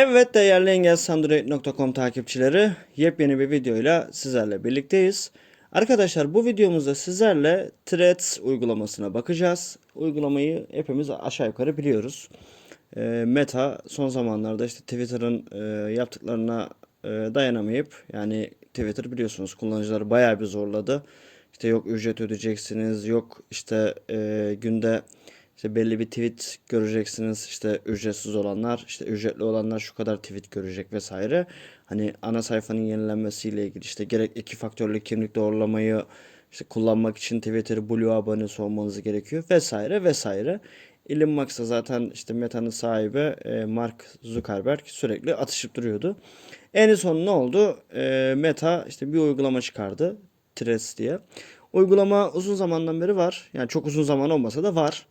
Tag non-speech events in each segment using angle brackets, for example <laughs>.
Evet değerli engelsandroid.com takipçileri yepyeni bir videoyla sizlerle birlikteyiz. Arkadaşlar bu videomuzda sizlerle Threads uygulamasına bakacağız. Uygulamayı hepimiz aşağı yukarı biliyoruz. Ee, Meta son zamanlarda işte Twitter'ın e, yaptıklarına e, dayanamayıp yani Twitter biliyorsunuz kullanıcıları bayağı bir zorladı. İşte yok ücret ödeyeceksiniz, yok işte e, günde işte belli bir tweet göreceksiniz. İşte ücretsiz olanlar, işte ücretli olanlar şu kadar tweet görecek vesaire. Hani ana sayfanın yenilenmesiyle ilgili işte gerek iki faktörlü kimlik doğrulamayı işte kullanmak için Twitter Blue abonesi olmanız gerekiyor vesaire vesaire. Elon Musk da zaten işte Meta'nın sahibi e, Mark Zuckerberg sürekli atışıp duruyordu. En son ne oldu? E, Meta işte bir uygulama çıkardı. Threads diye. Uygulama uzun zamandan beri var. Yani çok uzun zaman olmasa da var.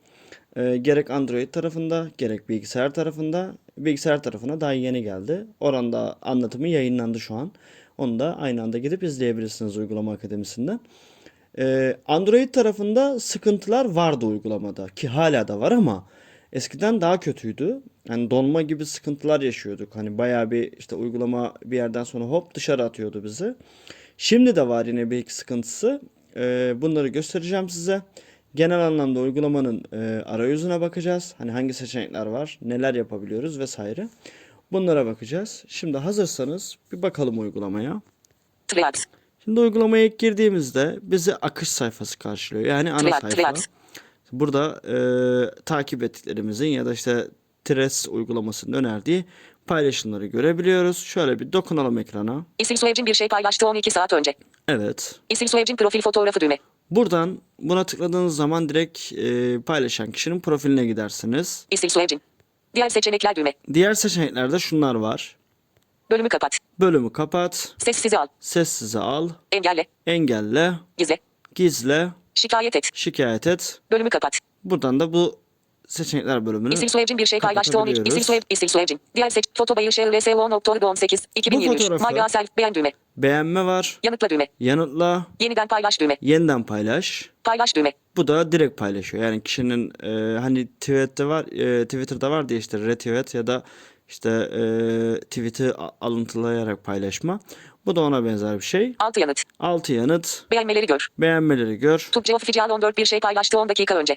E, gerek Android tarafında gerek bilgisayar tarafında. Bilgisayar tarafına daha yeni geldi. Oranda anlatımı yayınlandı şu an. Onu da aynı anda gidip izleyebilirsiniz uygulama akademisinden. Ee, Android tarafında sıkıntılar vardı uygulamada ki hala da var ama eskiden daha kötüydü. Yani donma gibi sıkıntılar yaşıyorduk. Hani bayağı bir işte uygulama bir yerden sonra hop dışarı atıyordu bizi. Şimdi de var yine bir iki sıkıntısı. Ee, bunları göstereceğim size. Genel anlamda uygulamanın e, arayüzüne bakacağız. Hani hangi seçenekler var, neler yapabiliyoruz vesaire. Bunlara bakacağız. Şimdi hazırsanız bir bakalım uygulamaya. Şimdi uygulamaya ilk girdiğimizde bizi akış sayfası karşılıyor. Yani ana sayfa. Burada e, takip ettiklerimizin ya da işte Threads uygulamasının önerdiği paylaşımları görebiliyoruz. Şöyle bir dokunalım ekrana. İsim soyacın bir şey paylaştı 12 saat önce. Evet. İsim soyacın profil fotoğrafı düğme. Buradan buna tıkladığınız zaman direkt e, paylaşan kişinin profiline gidersiniz. İsim. Diğer seçenekler düğme. Diğer seçeneklerde şunlar var. Bölümü kapat. Bölümü kapat, Sessize al. sessize al, Engelle. engelle, Gizle. gizle, Şikayet et. şikayet et. Bölümü kapat. Buradan da bu seçenekler bölümünü İsim soyacın bir şey paylaştı 12. İsim soyacın. İsim soyacın. Diğer seç. Foto bayır şehir 10 Oktober 18. 2023. fotoğrafı- My yourself. Beğen düğme. Beğenme var, Yanıtla düğme. yanıtla, Yeniden paylaş düğme. yeniden paylaş. Paylaş düğme. Bu da direkt paylaşıyor. Yani kişinin e, hani tweet'te var, e, Twitter'da var diye işte retweet ya da işte e, tweet'i alıntılayarak paylaşma. Bu da ona benzer bir şey. Altı yanıt. Altı yanıt, Beğenmeleri gör. beğenmeleri gör. Tubce Official 14 bir şey paylaştı 10 dakika önce.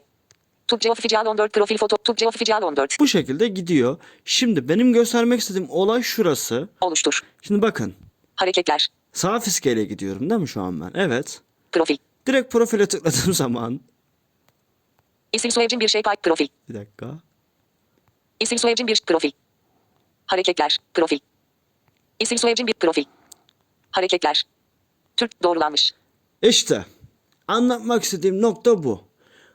Tubce Official 14 profil foto. Tubce Official 14. Bu şekilde gidiyor. Şimdi benim göstermek istediğim olay şurası. Oluştur. Şimdi bakın. Hareketler. Sağ fiskeyle gidiyorum değil mi şu an ben? Evet. Profil. Direkt profile tıkladığım <laughs> zaman. İsim soyacın bir şey pay. Profil. Bir dakika. İsim soyacın bir profil. Hareketler. Profil. İsim soyacın bir profil. Hareketler. Türk doğrulanmış. İşte anlatmak istediğim nokta bu.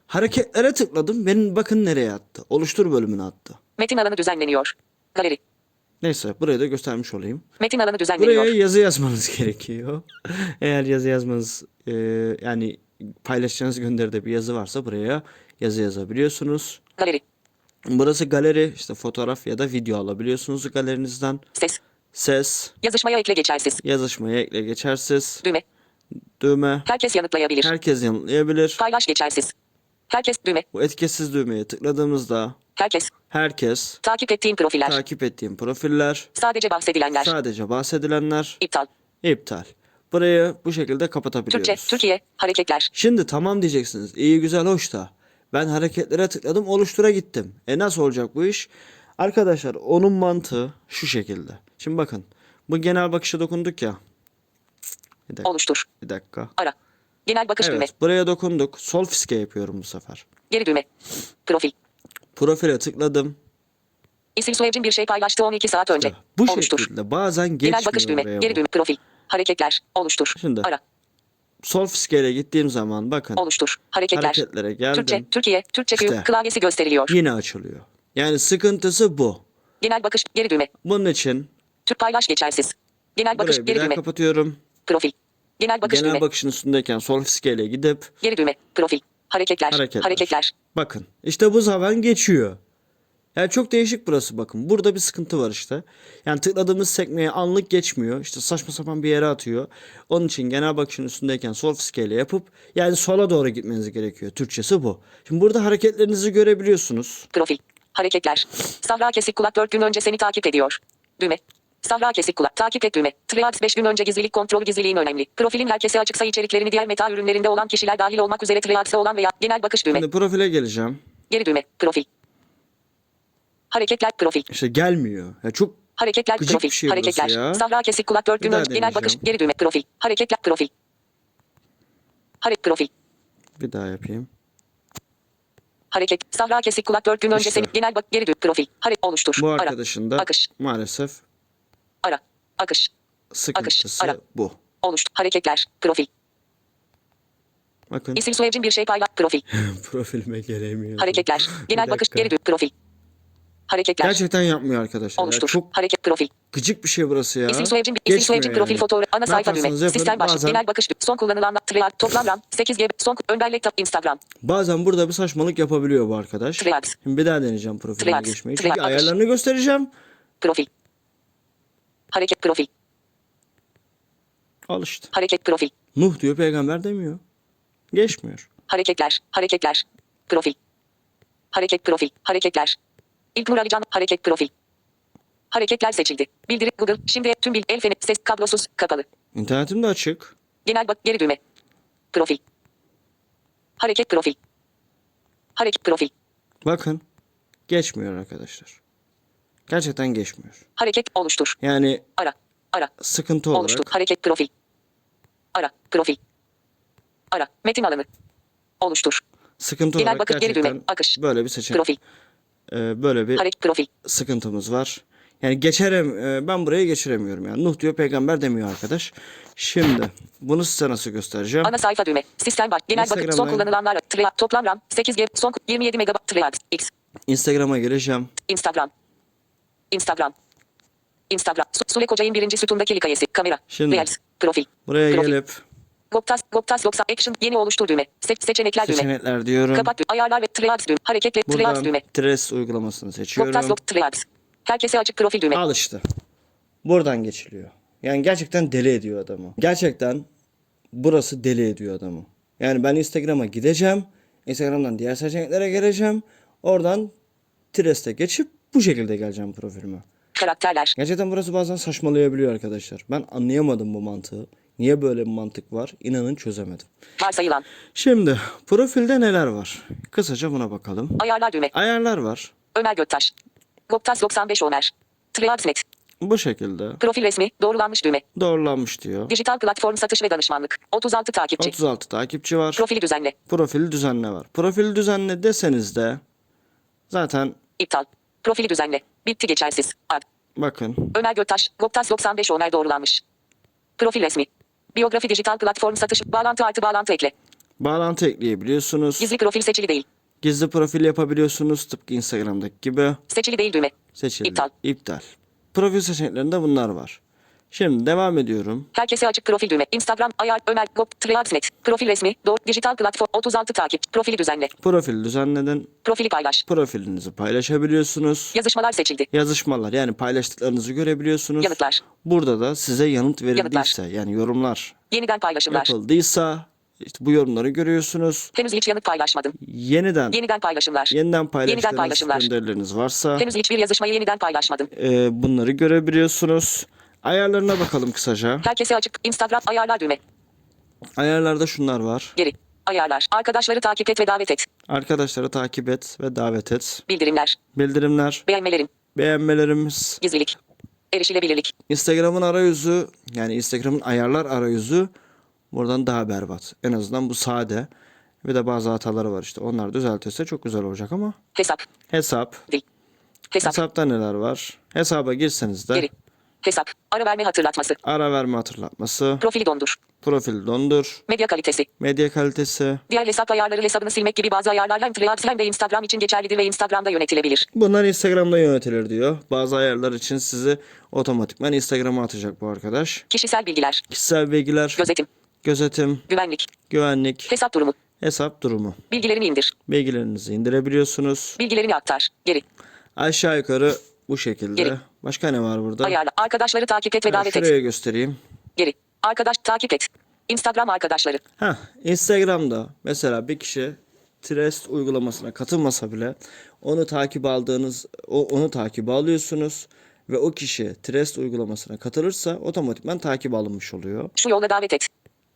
Hareketlere tıkladım. Benim bakın nereye attı. Oluştur bölümüne attı. Metin alanı düzenleniyor. Galeri. Neyse burayı da göstermiş olayım. Metin alanı düzenleniyor. Buraya yazı yazmanız <laughs> gerekiyor. Eğer yazı yazmanız e, yani paylaşacağınız gönderide bir yazı varsa buraya yazı yazabiliyorsunuz. Galeri. Burası galeri işte fotoğraf ya da video alabiliyorsunuz galerinizden. Ses. Ses, Yazışmaya ekle geçersiz. yazışmaya ekle geçersiz, Düğme. düğme, Herkes yanıtlayabilir. herkes yanıtlayabilir. Paylaş geçersiz. Herkes düğme. Bu etiketsiz düğmeye tıkladığımızda Herkes. herkes Takip ettiğin profiller. takip ettiğim profiller, Sadece bahsedilenler. sadece bahsedilenler İptal. iptal. Burayı bu şekilde kapatabiliyoruz. Türkçe. Türkiye. Hareketler. Şimdi tamam diyeceksiniz. İyi güzel hoş da. Ben hareketlere tıkladım oluştura gittim. E nasıl olacak bu iş? Arkadaşlar onun mantığı şu şekilde. Şimdi bakın. Bu genel bakışa dokunduk ya. Bir dakika. Oluştur. Bir dakika. Ara. Genel bakış düğme. Evet buraya dokunduk. Sol fiske yapıyorum bu sefer. Geri düğme. Profil. Profile tıkladım. İsim soyacın bir şey paylaştı 12 saat önce. Bu Oluştur. şekilde bazen Genel geçmiyor bakış düğme. Geri bu. düğme. Profil. Hareketler. Oluştur. Şimdi. Ara. Sol fiskeyle gittiğim zaman bakın. Oluştur. Hareketler. Hareketlere geldim. Türkçe. Türkiye. Türkçe İşte. klavyesi gösteriliyor. Yine açılıyor. Yani sıkıntısı bu. Genel bakış. Geri düğme. Bunun için Türk paylaş geçersiz. Genel bakış. burayı Geri düğme. kapatıyorum. Profil. Genel bakış Genel düğme. bakışın üstündeyken sol fiskeyle gidip Geri düğme. Profil. Hareketler. Hareketler. Hareketler. bakın. İşte bu zaman geçiyor. Yani çok değişik burası bakın. Burada bir sıkıntı var işte. Yani tıkladığımız sekmeye anlık geçmiyor. İşte saçma sapan bir yere atıyor. Onun için genel bakışın üstündeyken sol fiskeyle yapıp yani sola doğru gitmeniz gerekiyor. Türkçesi bu. Şimdi burada hareketlerinizi görebiliyorsunuz. Profil. Hareketler. Sahra kesik kulak 4 gün önce seni takip ediyor. Düğme. Sahra kesik kulak. Takip et düğme. Triads 5 gün önce gizlilik kontrolü gizliliğin önemli. Profilin herkese açıksa içeriklerini diğer meta ürünlerinde olan kişiler dahil olmak üzere Triads'e olan veya genel bakış düğme. Şimdi profile geleceğim. Geri düğme. Profil. Hareketler profil. İşte gelmiyor. Ya çok Hareketler Gıcık profil. bir şey burası Hareketler. ya. Sahra kesik kulak 4 gün Bir daha önce genel bakış geri düğme. Profil. Hareketler profil. Hareket profil. bir daha yapayım. Hareket. Sahra kesik kulak 4 gün önce İşte. seni genel bak geri düğme. Profil. Hareket oluştur. Bu Ara. arkadaşın da Akış. maalesef Ara. Akış. sıkıntısı ara. bu. Oluştur. Hareketler. Profil. Bakın İsim soyacım bir şey paylaş. Profil. <laughs> profilime gelemiyor. Hareketler. Genel bakış geri düğme. Profil. Hareketler. Gerçekten yapmıyor arkadaşlar. Ya Oluştur. çok Hareket profil. gıcık bir şey burası ya. İsim soyacım, isim Geçmiyor soyacım profil yani. fotoğrafı, ana sayfa düğme, sistem baş, bazen- genel bakış, son kullanılan trial, toplam RAM, 8 GB, son ön bellek tab, Instagram, Bazen burada bir saçmalık yapabiliyor bu arkadaş. Triads. Şimdi bir daha deneyeceğim profilime Triads. geçmeyi. Çünkü ayarlarını göstereceğim. profil. Hareket profil, Al işte. hareket profil, Nuh diyor peygamber demiyor. Geçmiyor. hareketler, hareketler, profil. Hareket profil, hareketler. İlknur Alican, hareket profil. Hareketler seçildi. Bildiri Google, şimdi tüm bil, el feni, ses, kablosuz, kapalı. İnternetim de açık. Genel bak, geri düğme. Profil. Hareket profil. Hareket profil. Bakın. Geçmiyor arkadaşlar. Gerçekten geçmiyor. Hareket oluştur. Yani Ara. Ara. sıkıntı olarak Oluştur. Hareket profil. Ara. Profil. Ara. Metin alanı. Oluştur. sıkıntı Genel olarak bakış geri düğme. gerçekten Akış. böyle bir seçenek. Profil. e, böyle bir Hareket profil. sıkıntımız var. Yani geçerem e, ben burayı geçiremiyorum yani. Nuh diyor peygamber demiyor arkadaş. Şimdi bunu size nasıl göstereceğim? Ana sayfa düğme. Sistem baş. Genel bakış. Son kullanılanlar. Toplam RAM. 8 GB. Son 27 MB. X. Instagram'a gireceğim. Instagram. Instagram. Instagram. Su- Sule Kocay'ın birinci sütundaki hikayesi. Kamera. Şimdi. Reels. Profil. Buraya Profil. gelip Goptas. Goptas yoksa action. Yeni oluştur düğme. Se- seçenekler düğme. seçenekler diyorum. Kapat. Ayarlar ve triad düğme. Hareketli triad Buradan düğme. Tres uygulamasını seçiyorum. Goptas yok triad. Herkese açık profil düğme. Al işte. Buradan geçiliyor. Yani gerçekten deli ediyor adamı. Gerçekten burası deli ediyor adamı. Yani ben Instagram'a gideceğim. Instagram'dan diğer seçeneklere geleceğim. Oradan Tres'te geçip bu şekilde geleceğim profilime. Karakterler. Gerçekten burası bazen saçmalayabiliyor arkadaşlar. Ben anlayamadım bu mantığı. Niye böyle bir mantık var? İnanın çözemedim. Varsayılan. Şimdi profilde neler var? Kısaca buna bakalım. Ayarlar düğme. Ayarlar var. Ömer Göktaş. Goptas 95 Ömer. Triadsnet. Bu şekilde. Profil resmi. Doğrulanmış düğme. Doğrulanmış diyor. Dijital platform satış ve danışmanlık. 36 takipçi. 36 takipçi var. Profili düzenle. Profili düzenle var. Profili düzenle deseniz de zaten İptal. Profili düzenle. Bitti geçersiz. Ad. bakın Ömer Göktaş. Goptas 95 Ömer doğrulanmış. Profil resmi. Biyografi dijital platform satış. Bağlantı artı bağlantı ekle. bağlantı ekleyebiliyorsunuz. Gizli profil seçili değil. Gizli profil yapabiliyorsunuz tıpkı Instagram'daki gibi. Seçili değil düğme. Seçili. İptal. İptal. Profil seçeneklerinde bunlar var. Şimdi devam ediyorum. Herkese açık profil düğme. Instagram ayar Ömer Gop Triadsnet. Profil resmi. Doğru dijital platform 36 takip. Profili düzenle. Profil düzenledin. Profili paylaş. Profilinizi paylaşabiliyorsunuz. Yazışmalar seçildi. Yazışmalar yani paylaştıklarınızı görebiliyorsunuz. Yanıtlar. Burada da size yanıt verildiyse yani yorumlar Yeniden paylaşımlar. yapıldıysa işte bu yorumları görüyorsunuz. Henüz hiç yanıt paylaşmadım. Yeniden Yeniden paylaşımlar. yeniden paylaştığınız paylaşımlar. gönderileriniz varsa Henüz hiçbir yazışmayı yeniden paylaşmadım. e, bunları görebiliyorsunuz. Ayarlarına bakalım kısaca. Herkese açık. Instagram ayarlar düğme. Ayarlarda şunlar var. Geri. Ayarlar. Arkadaşları takip et ve davet et. Arkadaşları takip et ve davet et. Bildirimler. Bildirimler, Beğenmelerin. beğenmelerimiz, Gizlilik. Erişilebilirlik. Instagram'ın arayüzü yani Instagram'ın ayarlar arayüzü buradan daha berbat. En azından bu sade. Bir de bazı hataları var işte. Onlar düzeltirse çok güzel olacak ama Hesap. hesap. Dil. Hesap. Hesapta neler var? Hesaba girseniz de Geri. Hesap. Ara verme hatırlatması. ara verme hatırlatması, Profili dondur. profil dondur, Medya kalitesi. medya kalitesi. Diğer hesap ayarları hesabını silmek gibi bazı ayarlar hem Threads hem de Instagram için geçerlidir ve Instagram'da yönetilebilir. Bunlar Instagram'da yönetilir diyor. Bazı ayarlar için sizi otomatikman Instagram'a atacak bu arkadaş. Kişisel bilgiler. Kişisel bilgiler, Gözetim. gözetim, Güvenlik. güvenlik, Hesap durumu. hesap durumu. Bilgilerini indir. Bilgilerinizi indirebiliyorsunuz. Bilgilerini aktar. Geri. Aşağı yukarı bu şekilde. Geri. Başka ne var burada? Ayarla. Arkadaşları takip et ve davet et. şuraya göstereyim. Geri. Arkadaş takip et. Instagram arkadaşları. Ha, Instagram'da mesela bir kişi Trest uygulamasına katılmasa bile onu takip aldığınız o- onu takip alıyorsunuz ve o kişi Trust uygulamasına katılırsa otomatikman takip alınmış oluyor. Şu yolla davet et.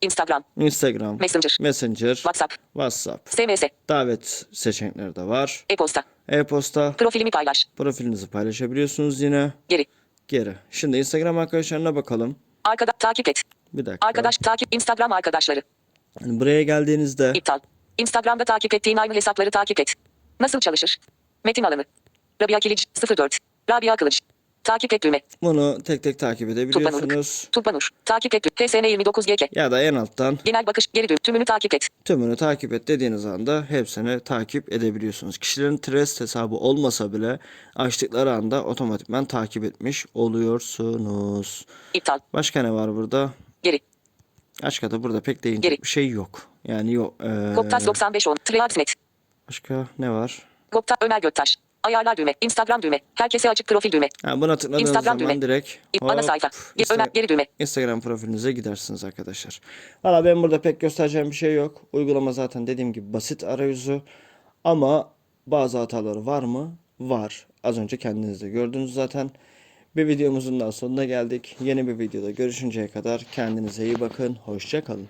Instagram, Instagram, Messenger, Messenger, WhatsApp, WhatsApp, SMS, davet seçenekleri de var. e-posta. E-posta, Profilimi paylaş. profilinizi paylaşabiliyorsunuz yine. Geri. Geri. Şimdi Instagram arkadaşlarına bakalım. Arkada takip et. Bir dakika. Arkadaş takip Instagram arkadaşları. Yani buraya geldiğinizde İptal. Instagram'da takip ettiğin aynı hesapları takip et. Nasıl çalışır? Metin alanı. Rabia Kilic 04. Rabia Kılıç. Takip et düğme. bunu tek tek takip edebiliyorsunuz. Tupanur. Takip et. TSN 29 GK. Ya da en alttan Genel bakış geri düğüm. Tümünü takip et. tümünü takip et dediğiniz anda hepsini takip edebiliyorsunuz. Kişilerin Trust hesabı olmasa bile açtıkları anda otomatikman takip etmiş oluyorsunuz. İptal. Başka ne var burada? Geri. Başka da burada pek değinecek Geri. bir şey yok. Yani yok. Ee, Goptas 9510. Triadsnet. başka ne var? Gopta Ömer Göktaş. Ayarlar düğme. Instagram düğme. Herkese açık profil düğme. Ha, buna tıkladığınız Instagram zaman düğme. direkt İp- ana hop, sayfa. Ge- Insta- Ömer geri düğme. Instagram profilinize gidersiniz arkadaşlar. Valla ben burada pek göstereceğim bir şey yok. Uygulama zaten dediğim gibi basit arayüzü. Ama bazı hataları var mı? Var. Az önce kendiniz de gördünüz zaten. Bir videomuzun daha sonuna geldik. Yeni bir videoda görüşünceye kadar kendinize iyi bakın. Hoşça kalın.